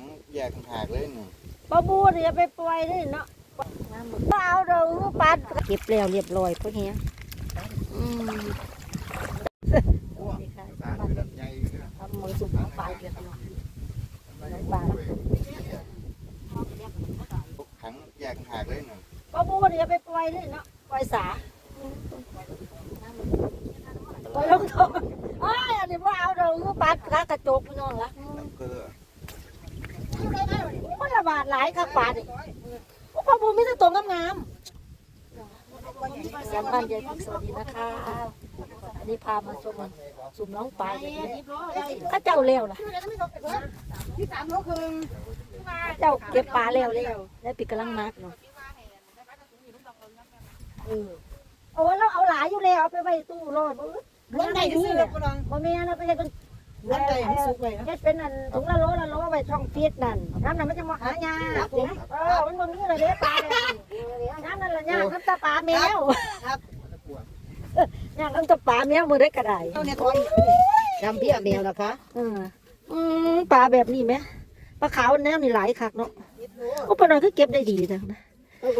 งแยกต่างหากเลยนี่ปลาบูนี่ย่าไปปล่อยเลยเนาะปลาเอาเราปลาเก็บแล้วเรียบร้อยพวกเนี้ยอืมสวัสดีค่ะสารเป็นลยทำมือสุกปลาเรียบร้อยน้ำปลาขังแยกต่างหากเลยนี่ปลาบูนี่ย่าไปปล่อยเลยเนาะปล่อยสาปล่อยลงท่ออ้ายอันนี้ว่าเอาเราปลากกระจกพี่น้องละ น้ำเกลือ มันระ บาดหลายค่ะปลาดิปลาบูมีแต่ตัวงามๆสามบ้านยายพิกสวัสดีนะคะ อันนี้พามาชมสุ่มน้องปลาอย่างนี้ข้าเจ้าเร็วล่ะที่สามโลครึ่งเจ้าเก็บปลาเร็วเร็วแล้วปิดกำลังนักเนาะเออโอ้เราเอาหลายอยู่แล้วเอาไปไว้ตู้รอดล้วนได้ซื้อแล้วก็ลองบ่แม่นะไปเฮ็ดเป็น ล้วนได้ให้สุกเลยนะเฮ็ดเป็นอันถุงละโลละโลไว้ช่องฟีดนั่นน้ำนั้นมันจะมาหายาเออมันบ่มีเลยเด้ปลาเนี่ยน้ำนั่นละยากน้ำตาปลาแมวย่างน้ำตาปลาแมวมือได้กระไดเอาเนี่ยทอนจำพี่แมวนะคะอืมอืมปลาแบบนี้ไหมปลาขาวแนวนี่หลายคักเนาะโอ้ปลาน้อยคือเก็บได้ดีจังนะ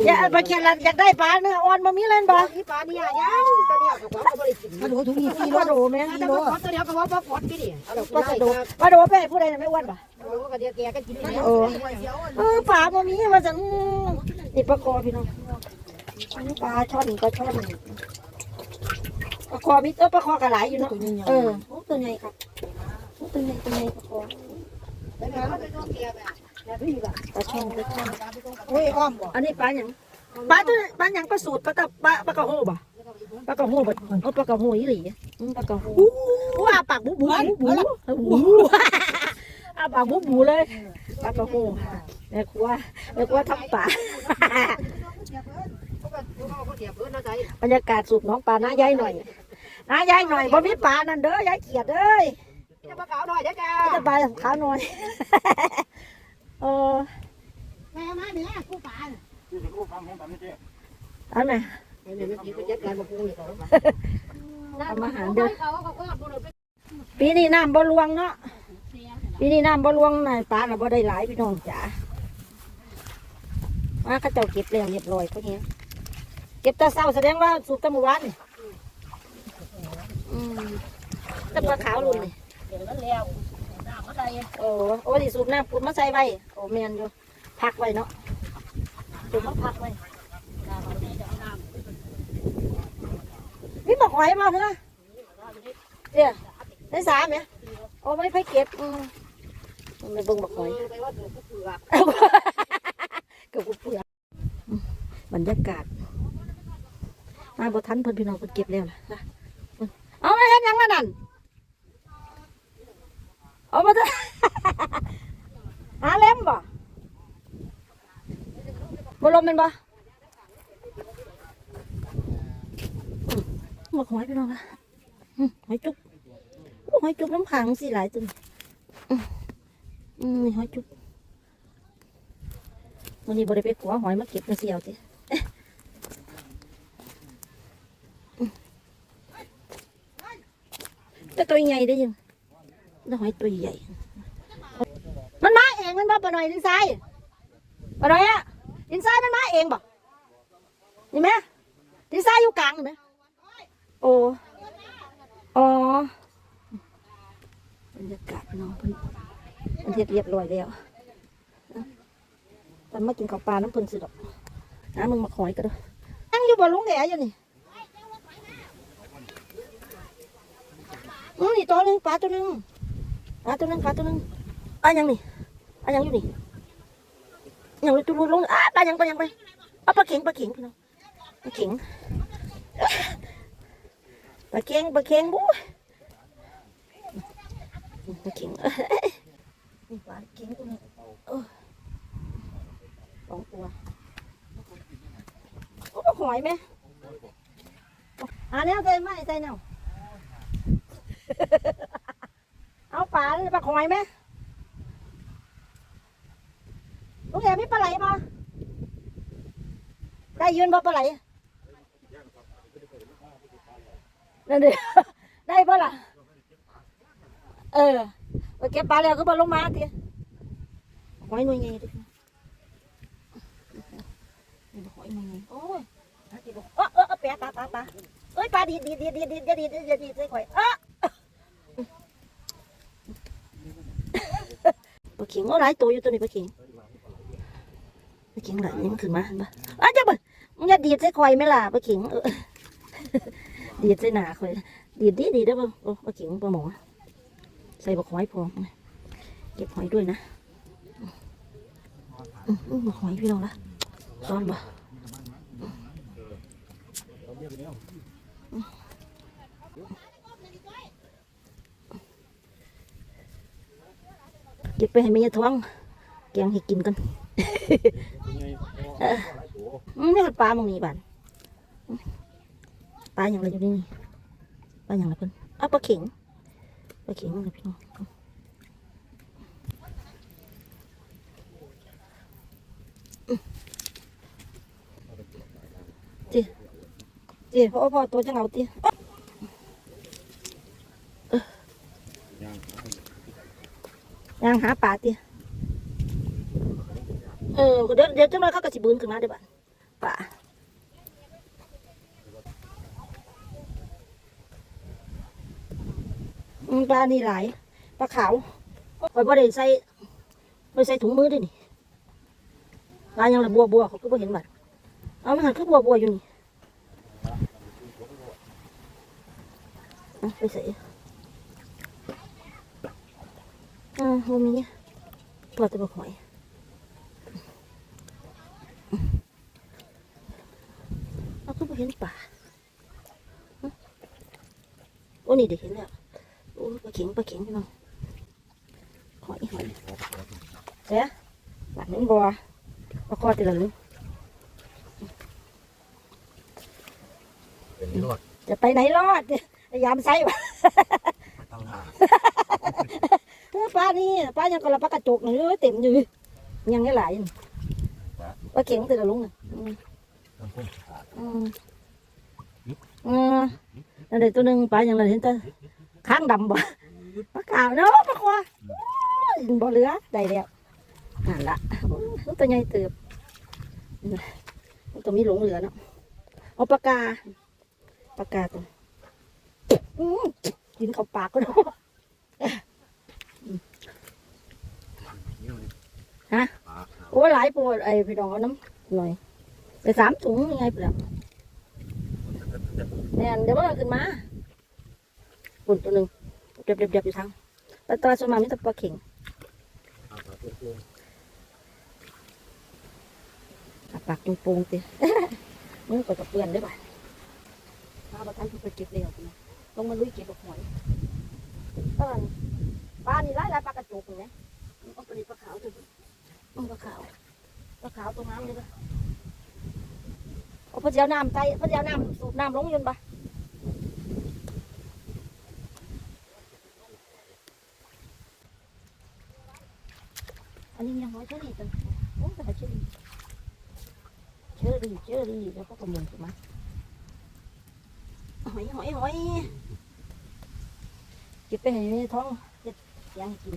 อย่าปลาเขียนละอยากได้ปลาเนื้ออ่อนมามีเล่นบ่ที่ปลาเนี่ยยังตัวเดียวกับว่าบริสุทธิ์มาดูทุกทีปลาโดแม่ถ้ากิโลปลาตัวเดียวกับว่าปลาฟอดพี่ดิเอากปลาโดปลาโดไปผู้ใดน่ะไม่อ้วนป่เดียวแกก็กินได้เออปลาบ่มีว่าจังนี่ปลาคอพี่น้องปลาช่อนปลาช่อนปลาคอมีเออปลาคอกระหลอยู่เนาะเออตัวใหญ่ครับตัวใหญ่ตัวใหญ่ปลาคอ ปลาช่อนปลาช่อนโอ้ยอ้อมบ่อันนี้ปลาหยังปลาตัวปลาหยังปลาสูตรปลาตะปลาปลากระโหบ่ปลากระโหบ่เออปลากระโหอีหลีอืมปลากระโหว้าปากบูบูบูบูบูอาปากบูบูเลยปลากระโหแม่ครัวแม่ครัวทำปลาบรรยากาศสูบน้องปลาน้ายายหน่อยน้ายายหน่อยบ่มีปลานั่นเด้อยายเกียดเอ้ยจะปลาขาวหน่อยเด้อแกมีแต่ปลาขาวหน่อย เออแม่มาเนี่ยกูปลาอันไหนเนี่ยเมื่อกี้ก็จัดการมาปูอยู่ทำอาหารเด้อปีนี้น้ำบ่ลวงเนาะปีนี้น้ำบ่ลวงนายปลาเราบ่ได้หลายพี่น้องจ๋ามาเข้าเจ้าเก็บแล้วเรียบร้อยพวกนี้เก็บแตาเศร้าแสดงว่าสูบแตะหมู่บ้านนี่อืมแตะปลาขาวลุ่นนี่เดี๋ยวนั้นแล้วน้ำมาใส่โอ้โอ้ที่สูบน้ำปูมาใส่ไว้โอ้แมนอยู่พักไว้เนาะสูบมาพักไว้นี่บอกหอยมาเหรอเดี๋ยวได้สามเนี่ยโอ้ไม่ไปเก็บอืมไม่เบิ่งบอกหอยไปว่าถูกเผือกเกับกูเปลือกบรรยากาศมาบ่ทันเพิ่นพี่น้องเพิ่นเก็บแล้วล่ะนะเอามาเฮ็ดหยังมานั่น เอามาเถอะหาเล่มบ่บลมแมันบ่อืมมาหอยพี่น้องนะหอยจุกโอ้หอยจุกน้ำขังสิหลายตัวนี่อืมอืมนี่หอยจุกวันนี้บริไปขัวหอยมาเก็บมาเสียวติแต่ตัวใหญ่ได้ยัง แล้อยตัวใหญ่ มันมาเองมันมาปะหน่อยดินทรายปะหน่อยอะดินทรายมันมาเองบอกนี่ไหมดินทรายอยู่กลางเห็นไหมโอ้อ๋อบรรยากาศน้องเพิ่นเพิ่นเฮ็ดเรียบร้อยแล้วแต่มากินข้าวปลาน้ำเพิ่นสิดอกน้ำมึงมาขอยก็ได้นั่งอยู่บนลุงแหล่อยู่นี่อือนี่ตัวหนึ่งปลาตัวหนึ่ง ปลาตัวหนึงปลาตัวหนึงปลายังนี่ปลายังอยู่นี่ยังเลยตัวลุงอ้าปลายังปลายังไปเอาปลาเข็งปลาเข็งพี่น้องปลาเข็งปลาเข็งปลาเข็งบู๊ปลาเข็งนี่ปลาเข็งตัวนี้สองตัวโอ้หอยไหมอันนี้ใส่ไหมใส่เนา เอาปลาเลยปลาหอยไหมลุงแอมีปลาไหลมาได้ยืนบ่ปลาไหลนั่นดิได้ปะล่ะ เออไปเก็บปลาแล้วก็บอลลงมาทีหอยหน่วยไงดินี่บอกหอยหน่วยไงโอ้ยหากินบ่เออเออเออแปะปลาปลาปลาเอ้ยปลาดีดดีดดีดดีดดีดดีดดีดดีดใส่ ข่อยเข็งเอาหลายตัวอยู่ตัวนี้ปลาเข็งปลาเข็งหลายนี่มันขึ้นมาเห็นปะอ้าวจับบ่มึงอย่าดีดใส่ข่อยไหมล่ะปลาเข็งดีดใส่หน้าข่อยดีดดีดีได้อบ่โอ้ปลาเข็งปลาหมอใส่บักหอยพอเก็บหอยด้วยนะอืมอืมหอยพี่น้องละซ้อนบ่เก็บไปให้แม่ยายท้องแกงให้กินกันเอออืมนี่มันปลาหมองนี้บ้านปลาอย่างไรอยู่นี่ปลาอย่างไรเพิ่นอ้าวปลาเข็งปลาเข็งเลยพี่น้องเจีพ่อพ่อตัวจังเอาตี ยังหาปลาตีเออเดี๋ยวเดี๋ยวจังเลยเขาก็สิบืนขึ้นมาเดี๋ยวบ้านปลาอืมปลานี่หลายปลาขาวไปบ่ได้ใส่บ่ได้ใส่ถุงมือด้วยนี่ปลายังละบัวบัวเขาก็บ่เห็นบัดเอามันหันคือบัวบัวอยู่นี่อะไปใส่ อ่าวันนี้ปลาตะบกหอยเราก็ไม่เห็นป่าฮะโอ้นี่เด็กเห็นแล้วโอ้ปลาเข็งปลาเข็งพี่น้องหอยหอยเอ๊ะหลังนั้นบัวปลาคอติละลึงเป็นรถจะไปไหนรอดพยายามใส่วะตั้งหาเออ ปลานี่ปลายังกระปลากระจกนี่เอ้ยเต็มอยู่ยังได้หลายอยู่ปลาเข็งติละลุงน่ะอืมตั้งพุ่งขาดอืมอืมนั่นเด็กตัวหนึ่งปลาอย่างไรเห็นแต่ข้างดำบ่ปลาขาวเนาะปลาควาโอ้ยบ่เหลือได้แล้วนั่นละโอ้ยตัวใหญ่เติบมันตัวมีหลงเหลือเนาะเอาปลากาปลากาตัวอืมกินเข้าปากก็ได้ ฮะปลาขาวโอ้ยหลายปวดไอ้พี่น้องเอาน้ำหน่อย ไปสามถุงยังไงเปล่าเนี่ยเดี๋ยวมันเอาขึ้นมาปุ่นตัวหนึ่งเด็บเด็บเด็บอยู่ทางปลาตาสวนมาไม่ต้องปลาเข่งปลาขาวตัวผู้อะปากตรงโปงๆติมือก็จะเปื้อนได้ป่ะปลาปลาทันไปเก็บเร็วนะต้องมาลุยเก็บบักหอยตอนปลานี่หลายหลายปลากระจุกเห็นไหมเอาไปดิปลาขาวตัว เอาปลาขาวปลาขาวตัวน้ำเลยปะเอาพระเจ้าน้ำใจพระเจ้าน้ำสูบน้ำลงยืนปะอันนี้ยังน้อยเชอรี่จังโอ้ยแต่เชอรี่เชอรี่เชอรี่แล้วก็กระมุนใช่ไหมหอยหอยหอยเก็บไปให้ในท้องเก็บยังกิน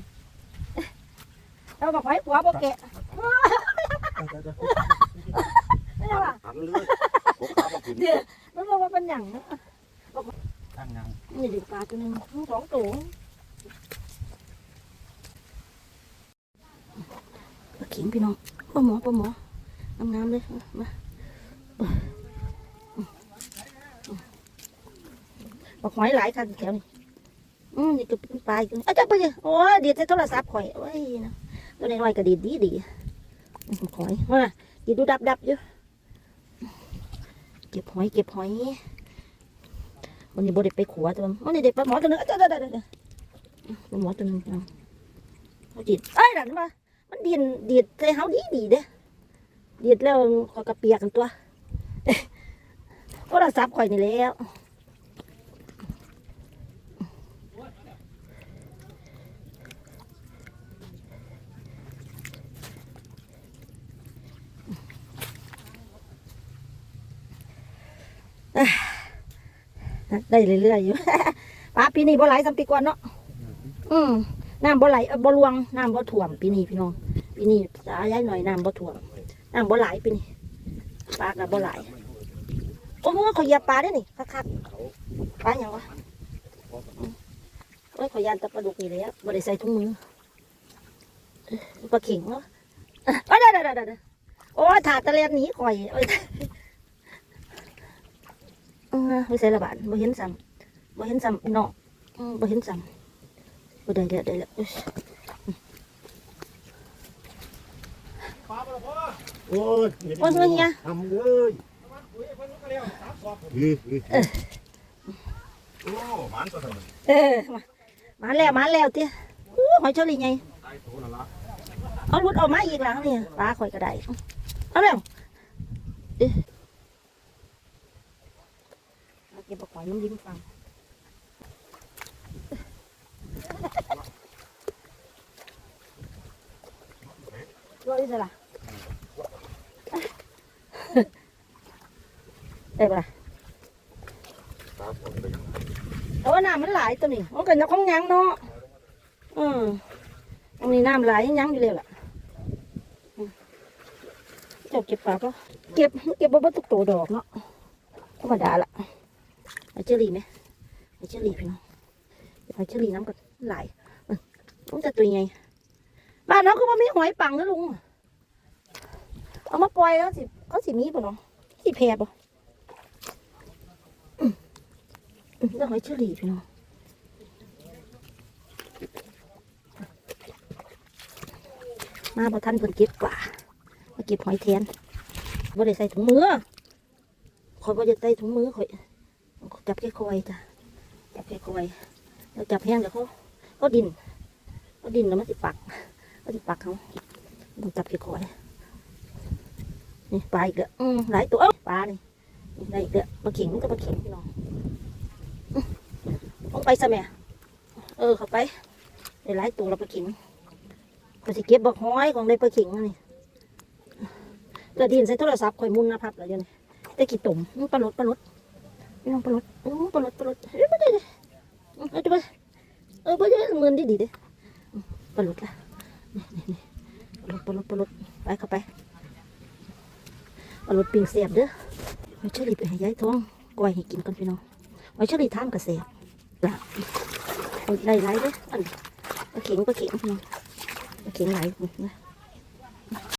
เอาบอกไว้หัวบอกแกะไม่เอาล่ะหันเลยพวกขามาขึ้นเดี๋ยวมันบอกว่าเป็นอย่างนะตั้งยังนี่เด็กปลาตัวหนึงสองตัวปลาเข็งพี่น้องปลาหมอปลาหมองามๆเลยมาบอกหอยหลายคันแถวนี้อืมนี่ก็เป็นปลาอีกตัวนี้อาจจะไปเลยโอ้ยเดียดใส่โทรศัพท์ข่อยโอ้ยนะ ตัวน้อยๆก็ดีดดีดีหอยว่าดีดูดับดับอยู่เก็บหอยเก็บหอยวันนี้บไดไปขัวตัวมันวันนี้เด็กปลาหมอตัวนึงเด้อเด้อเด้อเด้อปลาหมอตัวนึงเขาจีดเอ้ยนั่นมามันดีดดีดใส่เฮาดีดีเด้ดีดแล้วขอกระเปียกกันตัวโทรศัพท์ข่อยนี่แล้ว ได้เรื่อยๆอยู่ปลาปีนี้บ่ไหลซ้ำปีก่อนเนาะอืมน้ำบ่ไหลบ่รวงน้ำบ่ท่วมปีนี้พี่น้องปีนี้สาย้ายหน่อยน้ำบ่ท่วมน้ำบ่หลปีนี้ปลากับบ่หลโอ้โหขาเหยียบปลาได้นี่คักๆปลาอย่างวะโอ้ยขอยยานตะปลาดุกนี่เลยอะบ่ได้ใส่ถุงมือปลาเข่งเนาะเอ้ยเดี๋ยวเดี๋ยวเดี๋ยวเดี๋ยวโอ้ยถาดตะเลียนหนีข่อยโอ้ย ไม่ใส่ระบาดบ่เห็นซ้ำบ่เห็นซ้ำเนาะอืมบ่เห็นซ้ำบ่ได้แล้วได้แล้วเอ้ยโอ้ยโอ้ยเฮ้ยเนี่ยทำเลยอืออือโอ้หมันตัวทำไมเออมามาแล้วมาแล้วเตี้ยอู้หอยเชอรี่ไงตายโตแล้วล่ะเอารุดออกมาอีกแล้วเนี่ยปลาข่อยก็ได้เอาเร็ว เอ๊ะเอาเก็บปลาข่อยน้ำยิ้มฟังรอดได้ล่ะได้ปะล่ะตาผมไปยังแต่ว่าน้ำมันหลายตัวนี้มันก็จะของยังเนาะอืมตรงนี้น้ำหลายยังอยู่เลยล่ะเจ้าเก็บปลาปะเก็บเก็บบ่บ่ตุกโตดอกเนาะธรรมดาละ เอเจอรี่ไหมเอเจอรี่พี่น้องเอเจอรี่น้ำก็หลายอืมมันจะตัวใหญ่บ้านเราก็บ่มีหอยปังนะลุงเอามาปล่อยแล้วสิเขาสิมีป่ะเนาะสิแพร่ป่ะอืมต้องหอยเชอรี่พี่น้องมาบ่ทันเพิ่นเก็บกว่ามาเก็บหอยแทนบ่ได้ใส่ถุงมือข่อยบ่ได้ใส่ถุงมือข่อย จับแค่คอยจ้ะจับแค่คอยแล้วจับแห้งแล้วเขาเขาดินเขาดินแล้วมันสิปักมันสิปักเขาต้องจับแค่คอยนี่ปลาอีกแล้วอืมหลายตัวเอ้าปลานี่นี่ได้อีกแล้วมาเข่งก็มาเข่งพี่น้องลงไปซะแม่เออเข้าไปได้หลายตัวเราไปขิงก็สิเก็บบักห้อยของได้ไปขิงนี่เกิดดินใส่โทรศัพท์ข่อยมุนนะพับแล้วเดี๋ยวนี้ได้กี่ตุ่มปลาลดปลาลด ไม่ต้องปลาลดอู้ปลดปลดเฮ้ยไม่ได้เลยอื้อเอาไปเออไปเยอะเงินดีดีเด้ปลดละนี่นี่ปลดปลดปลดไปเข้าไปปลดปิ่งเสียบเด้อเอาเชอรี่ไปให้ยายท้องก้อยให้กินก่อนพี่น้องเอาเชอรี่ทานกระเสียบละเอาได้ไรเด้ออันปลาเข็งปลาเข็งพี่น้องปลาเข็งไหลนะ